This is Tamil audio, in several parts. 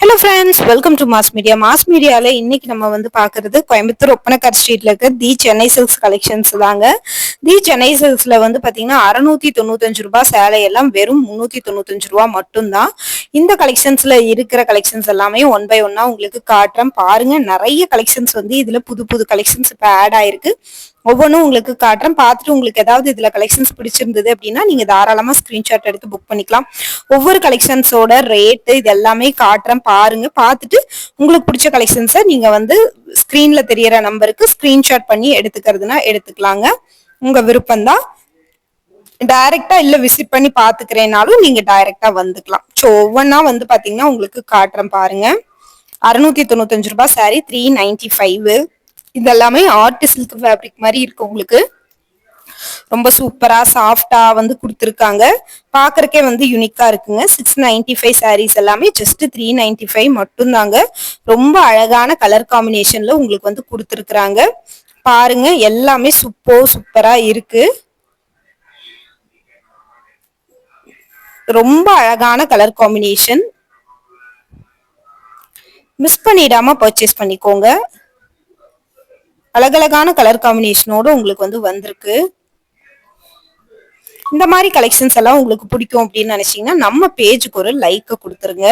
Hello friends welcome to mass media mass மீடியால இன்னைக்கு நம்ம வந்து பாக்குறது கோயம்புத்தூர் ஒப்பனக்கார் ஸ்ட்ரீட்ல இருக்க தி சென்னை சில்க்ஸ் கலெக்ஷன்ஸ் தாங்க. தி சென்னை சில்க்ஸ்ல வந்து பாத்தீங்கன்னா அறுநூத்தி தொண்ணூத்தஞ்சு ரூபாய் சேலை எல்லாம் வெறும் முன்னூத்தி தொண்ணூத்தஞ்சு ரூபாய் மட்டும்தான். இந்த கலெக்ஷன்ஸ்ல இருக்கிற கலெக்ஷன்ஸ் எல்லாமே ஒன் பை ஒன்னா உங்களுக்கு காட்டுறேன். பாருங்க நிறைய கலெக்ஷன்ஸ் வந்து இதுல புது புது கலெக்ஷன்ஸ் இப்ப ஆட் ஆயிருக்கு. ஒவ்வொன்றும் உங்களுக்கு காட்டுறேன். பார்த்துட்டு உங்களுக்கு ஏதாவது இதுல கலெக்ஷன்ஸ் பிடிச்சிருந்தது அப்படின்னா நீங்க தாராளமா ஸ்கிரீன்ஷாட் எடுத்து புக் பண்ணிக்கலாம். ஒவ்வொரு கலெக்ஷன்ஸோட ரேட்டு இது எல்லாமே காட்டுறேன். பாருங்க பார்த்துட்டு உங்களுக்கு பிடிச்ச கலெக்ஷன்ஸை நீங்க வந்து ஸ்கிரீன்ல தெரியற நம்பருக்கு ஸ்கிரீன்ஷாட் பண்ணி எடுத்துக்கிறதுனா எடுத்துக்கலாங்க. உங்க விருப்பம் தான் டைரக்டா இல்ல விசிட் பண்ணி பாத்துக்கிறேனாலும் நீங்க டைரக்டா வந்துக்கலாம். ஸோ ஒவ்வொன்றா வந்து பாத்தீங்கன்னா உங்களுக்கு காட்டுறேன் பாருங்க. அறுநூத்தி தொண்ணூத்தஞ்சு ரூபாய் சாரி த்ரீ நைன்டி ஃபைவ் இதெல்லாமே ஆர்ட் சில்க் ஃபேப்ரிக் மாதிரி இருக்கு உங்களுக்கு. ரொம்ப சூப்பரா சாஃப்டா வந்து கொடுத்துருக்காங்க. பாக்குறக்கே வந்து யூனிக்கா இருக்குங்க. சிக்ஸ் நைன்டி ஃபைவ் சாரீஸ் எல்லாமே ஜஸ்ட் த்ரீ நைன்டி ஃபைவ் மட்டும்தாங்க. ரொம்ப அழகான கலர் காம்பினேஷன்ல உங்களுக்கு வந்து கொடுத்துருக்குறாங்க. பாருங்க எல்லாமே சூப்போ சூப்பரா இருக்கு. ரொம்ப அழகான கலர் காம்பினேஷன் மிஸ் பண்ணிடாம பர்ச்சேஸ் பண்ணிக்கோங்க. அழகழகான கலர் காம்பினேஷனோட உங்களுக்கு வந்து வந்திருக்கு. இந்த மாதிரி கலெக்ஷன்ஸ் எல்லாம் உங்களுக்கு பிடிக்கும் அப்படின்னு நினைச்சீங்கன்னா நம்ம பேஜுக்கு ஒரு லைக்கை கொடுத்துருங்க.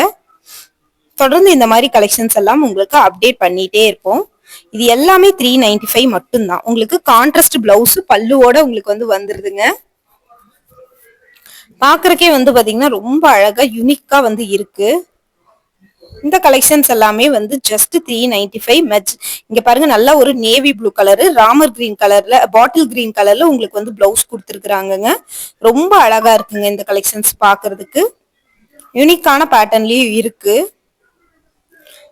தொடர்ந்து இந்த மாதிரி கலெக்ஷன்ஸ் எல்லாம் உங்களுக்கு அப்டேட் பண்ணிட்டே இருப்போம். இது எல்லாமே த்ரீ நைன்டி ஃபைவ் மட்டும்தான். உங்களுக்கு கான்ட்ராஸ்ட் பிளவுஸ் பல்லுவோட உங்களுக்கு வந்து வந்துருதுங்க. பாக்குறக்கே வந்து பாத்தீங்கன்னா ரொம்ப அழகா யுனிக்கா வந்து இருக்கு. இந்த கலெக்ஷன்ஸ் எல்லாமே வந்து ஜஸ்ட் த்ரீ நைன்டி ஃபைவ் மெச் இங்க பாருங்க நல்லா ஒரு navy blue colour Ramar green கலர்ல பாட்டில் கிரீன் கலர்ல உங்களுக்கு வந்து பிளவுஸ் கொடுத்துருக்குறாங்கங்க. ரொம்ப அழகா இருக்குங்க இந்த கலெக்ஷன்ஸ் பாக்குறதுக்கு. யூனிக்கான பேட்டர்ன்லயும் இருக்கு.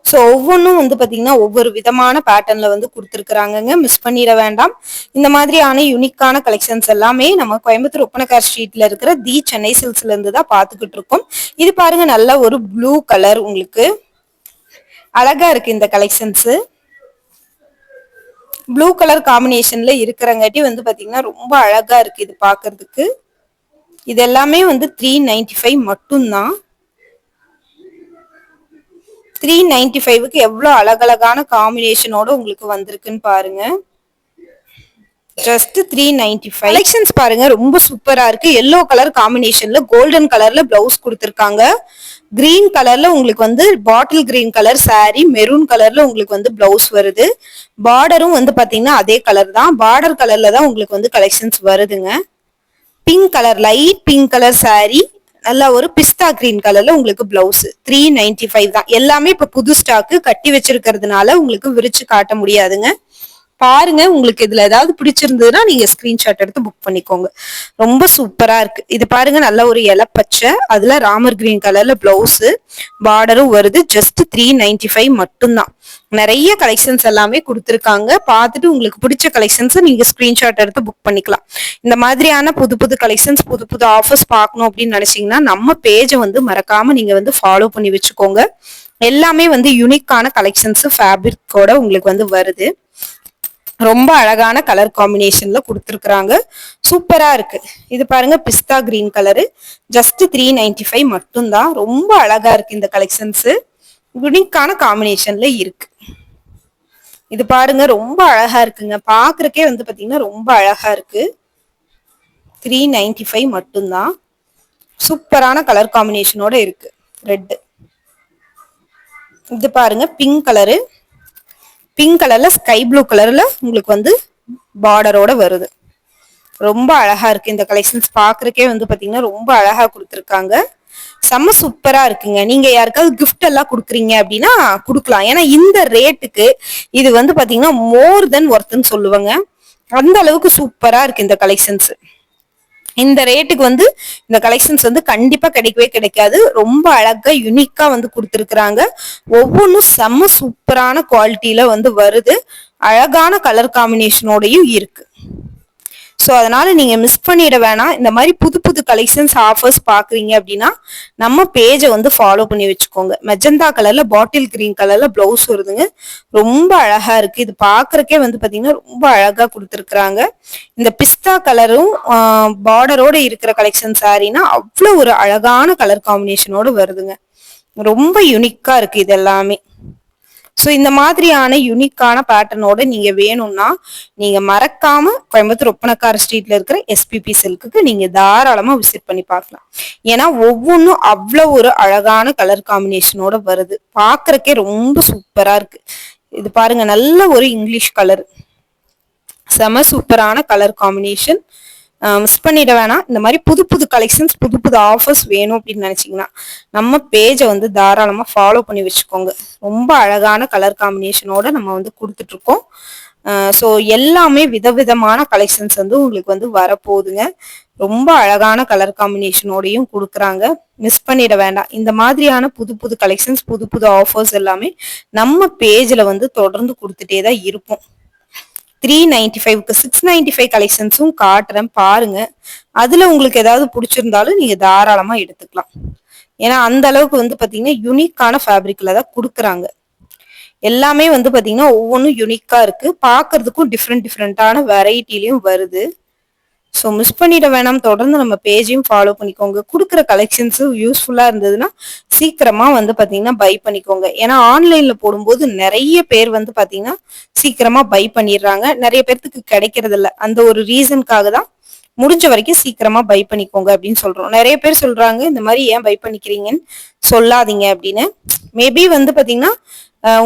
ஸோ ஒவ்வொன்றும் வந்து பார்த்தீங்கன்னா ஒவ்வொரு விதமான பேட்டர்ன்ல வந்து கொடுத்துருக்குறாங்கங்க. மிஸ் பண்ணிட வேண்டாம். இந்த மாதிரியான யூனிக்கான கலெக்ஷன்ஸ் எல்லாமே நம்ம கோயம்புத்தூர் ஒப்பனக்கார் ஸ்ட்ரீட்ல இருக்கிற தி சென்னை சில்ஸ்ல இருந்து தான் பார்த்துக்கிட்டு இருக்கோம். இது பாருங்க நல்ல ஒரு ப்ளூ கலர் உங்களுக்கு. அழகா இருக்கு இந்த கலெக்ஷன்ஸ் ப்ளூ கலர் காம்பினேஷன்ல இருக்கிறங்காட்டி வந்து பாத்தீங்கன்னா ரொம்ப அழகா இருக்கு இது பாக்குறதுக்கு இது எல்லாமே வந்து த்ரீ நைன்டி ஃபைவ் மட்டும்தான். த்ரீ நைன்டி ஃபைவுக்கு எவ்வளோ அழகழகான காம்பினேஷனோட உங்களுக்கு வந்திருக்குன்னு பாருங்க. Just three ninety five collections பாருங்க ரொம்ப சூப்பரா இருக்கு. எல்லோ கலர் காம்பினேஷன்ல கோல்டன் கலர்ல பிளவுஸ் கொடுத்துருக்காங்க. கிரீன் கலர்ல உங்களுக்கு வந்து bottle green colour sari maroon கலர்ல உங்களுக்கு வந்து பிளவுஸ் வருது. பார்டரும் வந்து பாத்தீங்கன்னா அதே கலர் தான். பார்டர் கலர்ல தான் உங்களுக்கு வந்து கலெக்ஷன்ஸ் வருதுங்க. Pink colour light pink colour sari நல்லா ஒரு பிஸ்தா கிரீன் கலர்ல உங்களுக்கு பிளவுஸ் த்ரீ நைன்டி ஃபைவ் தான். எல்லாமே இப்ப புது ஸ்டாக்கு கட்டி வச்சிருக்கிறதுனால உங்களுக்கு விரிச்சு காட்ட முடியாதுங்க. பாருங்க உங்களுக்கு இதுல ஏதாவது பிடிச்சிருந்ததுன்னா நீங்க ஸ்கிரீன்ஷாட் எடுத்து புக் பண்ணிக்கோங்க. ரொம்ப சூப்பரா இருக்கு. இது பாருங்க நல்ல ஒரு இலை பச்சை அதுல ராமர் கிரீன் கலர்ல பிளவுஸ் பார்டரும் வருது. ஜஸ்ட் த்ரீ நைன்டி ஃபைவ் மட்டும்தான். நிறைய கலெக்ஷன்ஸ் எல்லாமே கொடுத்துருக்காங்க. பார்த்துட்டு உங்களுக்கு பிடிச்ச கலெக்ஷன்ஸை நீங்க ஸ்கிரீன்ஷாட் எடுத்து புக் பண்ணிக்கலாம். இந்த மாதிரியான புது புது கலெக்ஷன்ஸ் புது புது ஆஃபர்ஸ் பார்க்கணும் அப்படின்னு நினைச்சீங்கன்னா நம்ம பேஜை வந்து மறக்காம நீங்க வந்து ஃபாலோ பண்ணி வச்சுக்கோங்க. எல்லாமே வந்து யூனிக்கான கலெக்ஷன்ஸ் ஃபேப்ரிக்கோட உங்களுக்கு வந்து வருது. ரொம்ப அழகான கலர் காம்பினேஷன்ல கொடுத்துருக்குறாங்க. சூப்பரா இருக்கு. இது பாருங்க பிஸ்தா green colour just three ninety five மட்டும்தான். ரொம்ப அழகா இருக்கு இந்த கலெக்ஷன்ஸ் யுனிக்கான காம்பினேஷன்ல இருக்கு. இது பாருங்க ரொம்ப அழகா இருக்குங்க. பாக்குறக்கே வந்து பாத்தீங்கன்னா ரொம்ப அழகா இருக்கு. த்ரீ நைன்டி ஃபைவ் மட்டும்தான். சூப்பரான கலர் காம்பினேஷனோட இருக்கு. ரெட்டு இது பாருங்க பிங்க் கலரு பிங்க் கலர்ல ஸ்கை ப்ளூ கலர்ல உங்களுக்கு வந்து பார்டரோட வருது. ரொம்ப அழகா இருக்கு. இந்த கலெக்ஷன்ஸ் பாக்குறக்கே வந்து பாத்தீங்கன்னா ரொம்ப அழகா கொடுத்துருக்காங்க. செம்ம சூப்பரா இருக்குங்க. நீங்க யாருக்காவது கிஃப்ட் எல்லாம் கொடுக்குறீங்க அப்படின்னா கொடுக்கலாம். ஏன்னா இந்த ரேட்டுக்கு இது வந்து பாத்தீங்கன்னா மோர் தென் ஒர்த்துன்னு சொல்லுவாங்க. அந்த அளவுக்கு சூப்பரா இருக்கு இந்த கலெக்ஷன்ஸ் இந்த ரேட்டுக்கு வந்து இந்த கலெக்ஷன்ஸ் வந்து கண்டிப்பா கிடைக்கவே கிடைக்காது. ரொம்ப அழகா யுனிக்கா வந்து கொடுத்துருக்குறாங்க. ஒவ்வொன்றும் செம்ம சூப்பரான குவாலிட்டியில வந்து வருது. அழகான கலர் காம்பினேஷனோடையும் இருக்கு. ஸோ அதனால் நீங்கள் மிஸ் பண்ணிட வேணாம். இந்த மாதிரி புது புது கலெக்ஷன்ஸ் ஆஃபர்ஸ் பார்க்குறீங்க அப்படின்னா நம்ம பேஜை வந்து ஃபாலோ பண்ணி வச்சுக்கோங்க. மெஜந்தா கலரில் பாட்டில் கிரீன் கலரில் ப்ளவுஸ் வருதுங்க. ரொம்ப அழகாக இருக்குது இது பார்க்குறக்கே வந்து பார்த்தீங்கன்னா ரொம்ப அழகாக கொடுத்துருக்குறாங்க. இந்த பிஸ்தா கலரும் பார்டரோடு இருக்கிற கலெக்ஷன் சாரின்னா அவ்வளோ ஒரு அழகான கலர் காம்பினேஷனோடு வருதுங்க. ரொம்ப யுனிக்காக இருக்குது இது எல்லாமே. ஸோ இந்த மாதிரியான யூனிக்கான பேட்டர்னோட நீங்க வேணும்னா நீங்க மறக்காம கோயம்புத்தூர் ஒப்பனக்கார ஸ்ட்ரீட்ல இருக்கிற எஸ்பிபி சில்க்குக்கு நீங்க தாராளமா விசிட் பண்ணி பார்க்கலாம். ஏன்னா ஒவ்வொன்றும் அவ்வளோ ஒரு அழகான கலர் காம்பினேஷனோட வருது. பார்க்கறக்கே ரொம்ப சூப்பரா இருக்கு. இது பாருங்க நல்ல ஒரு இங்கிலீஷ் கலர் செம சூப்பரான கலர் காம்பினேஷன் மிஸ் பண்ணிட வேணாம். இந்த மாதிரி புது புது கலெக்ஷன்ஸ் புது புது ஆஃபர்ஸ் வேணும் அப்படின்னு நினச்சிங்கன்னா நம்ம பேஜை வந்து தாராளமாக ஃபாலோ பண்ணி வச்சுக்கோங்க. ரொம்ப அழகான கலர் காம்பினேஷனோட நம்ம வந்து கொடுத்துட்ருக்கோம் ஸோ எல்லாமே விதவிதமான கலெக்ஷன்ஸ் வந்து உங்களுக்கு வந்து வரப்போகுதுங்க. ரொம்ப அழகான கலர் காம்பினேஷனோடையும் கொடுக்குறாங்க. மிஸ் பண்ணிட வேண்டாம். இந்த மாதிரியான புது புது கலெக்ஷன்ஸ் புது புது ஆஃபர்ஸ் எல்லாமே நம்ம பேஜில் வந்து தொடர்ந்து கொடுத்துட்டே தான் இருப்போம். த்ரீ நைன்டி ஃபைவ்க்கு சிக்ஸ் நைன்டி ஃபைவ் கலெக்ஷன்ஸும் காட்டுறேன் பாருங்க. அதுல உங்களுக்கு ஏதாவது பிடிச்சிருந்தாலும் நீங்க தாராளமா எடுத்துக்கலாம். ஏன்னா அந்த அளவுக்கு வந்து பாத்தீங்கன்னா யூனிக்கான ஃபேப்ரிக்ல தான் கொடுக்குறாங்க. எல்லாமே வந்து பாத்தீங்கன்னா ஒவ்வொன்றும் யூனிக்கா இருக்கு. பாக்குறதுக்கும் டிஃப்ரெண்ட் டிஃப்ரெண்டான வெரைட்டிலையும் வருது. ஸோ மிஸ் பண்ணிட வேணாம். தொடர்ந்து நம்ம பேஜையும் ஃபாலோ பண்ணிக்கோங்க. கொடுக்குற கலெக்ஷன்ஸும் யூஸ்ஃபுல்லாக இருந்ததுன்னா சீக்கிரமாக வந்து பார்த்தீங்கன்னா பை பண்ணிக்கோங்க. ஏன்னா ஆன்லைனில் போடும்போது நிறைய பேர் வந்து பார்த்தீங்கன்னா சீக்கிரமாக பை பண்ணிடுறாங்க. நிறைய பேர்த்துக்கு கிடைக்கிறதில்ல. அந்த ஒரு ரீசனுக்காக தான் முடிஞ்ச வரைக்கும் சீக்கிரமாக பை பண்ணிக்கோங்க அப்படின்னு சொல்கிறோம் நிறைய பேர் சொல்கிறாங்க இந்த மாதிரி ஏன் பை பண்ணிக்கிறீங்கன்னு சொல்லாதீங்க அப்படின்னு. மேபி வந்து பார்த்தீங்கன்னா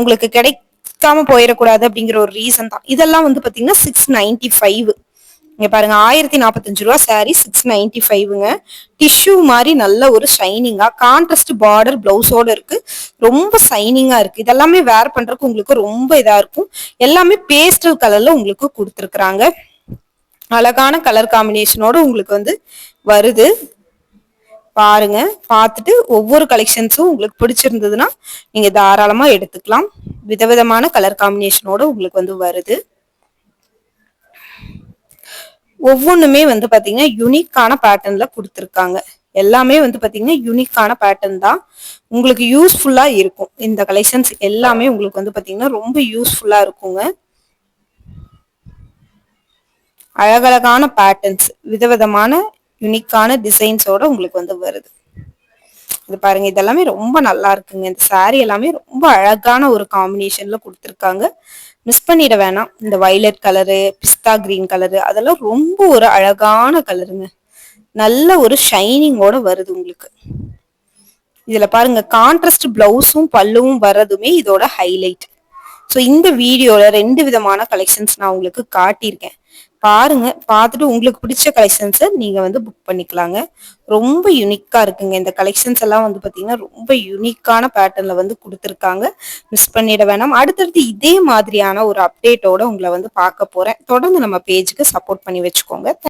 உங்களுக்கு கிடைக்காம போயிடக்கூடாது அப்படிங்கிற ஒரு ரீசன் தான். இதெல்லாம் வந்து பார்த்தீங்கன்னா சிக்ஸ் நைன்டி ஃபைவ் இங்க பாருங்க ஆயிரத்தி நாற்பத்தஞ்சு ரூபா சாரி சிக்ஸ் நைன்டி ஃபைவ்ங்க டிஷ்யூ மாதிரி நல்ல ஒரு ஷைனிங்கா கான்ட்ராஸ்ட் பார்டர் பிளவுஸோட இருக்கு. ரொம்ப ஷைனிங்கா இருக்கு. இதெல்லாமே வேர் பண்றதுக்கு உங்களுக்கு ரொம்ப இதா இருக்கும். எல்லாமே பேஸ்டல் கலர்ல உங்களுக்கு கொடுத்துருக்குறாங்க. அழகான கலர் காம்பினேஷனோட உங்களுக்கு வந்து வருது. பாருங்க பார்த்துட்டு ஒவ்வொரு கலெக்ஷன்ஸும் உங்களுக்கு பிடிச்சிருந்ததுன்னா நீங்க தாராளமா எடுத்துக்கலாம். விதவிதமான கலர் காம்பினேஷனோட உங்களுக்கு வந்து வருது. ஒவ்வொன்றுமே வந்து பார்த்தீங்கன்னா யூனிக்கான பேட்டர்னில் கொடுத்துருக்காங்க. எல்லாமே வந்து பார்த்தீங்கன்னா யூனிக்கான பேட்டர்ன் தான். உங்களுக்கு யூஸ்ஃபுல்லாக இருக்கும். இந்த கலெக்ஷன்ஸ் எல்லாமே உங்களுக்கு வந்து பார்த்தீங்கன்னா ரொம்ப யூஸ்ஃபுல்லாக இருக்குங்க. அழகழகான பேட்டர்ன்ஸ் விதவிதமான யூனிக்கான டிசைன்ஸோட உங்களுக்கு வந்து வருது. இது பாருங்க இதெல்லாமே ரொம்ப நல்லா இருக்குங்க. இந்த சாரி எல்லாமே ரொம்ப அழகான ஒரு காம்பினேஷன்ல கொடுத்துருக்காங்க. மிஸ் பண்ணிட வேணாம். இந்த வைலட் கலரு பிஸ்தா கிரீன் கலரு அதெல்லாம் ரொம்ப ஒரு அழகான கலருங்க நல்ல ஒரு ஷைனிங்கோட வருது உங்களுக்கு. இதுல பாருங்க கான்ட்ராஸ்ட் பிளவுஸும் பல்லுவும் வர்றதுமே இதோட ஹைலைட் ஸோ இந்த வீடியோல ரெண்டு விதமான கலெக்ஷன்ஸ் நான் உங்களுக்கு காட்டியிருக்கேன். பாருங்க பார்த்துட்டு உங்களுக்கு பிடிச்ச கலெக்ஷன்ஸை நீங்க வந்து புக் பண்ணிக்கலாங்க. ரொம்ப யூனிக்கா இருக்குங்க. இந்த கலெக்ஷன்ஸ் எல்லாம் வந்து பாத்தீங்கன்னா ரொம்ப யூனிக்கான பேட்டர்ன்ல வந்து கொடுத்துருக்காங்க. மிஸ் பண்ணிட வேணாம். அடுத்தடுத்து இதே மாதிரியான ஒரு அப்டேட்டோட உங்களை வந்து பார்க்க போறேன். தொடர்ந்து நம்ம பேஜுக்கு சப்போர்ட் பண்ணி வச்சுக்கோங்க.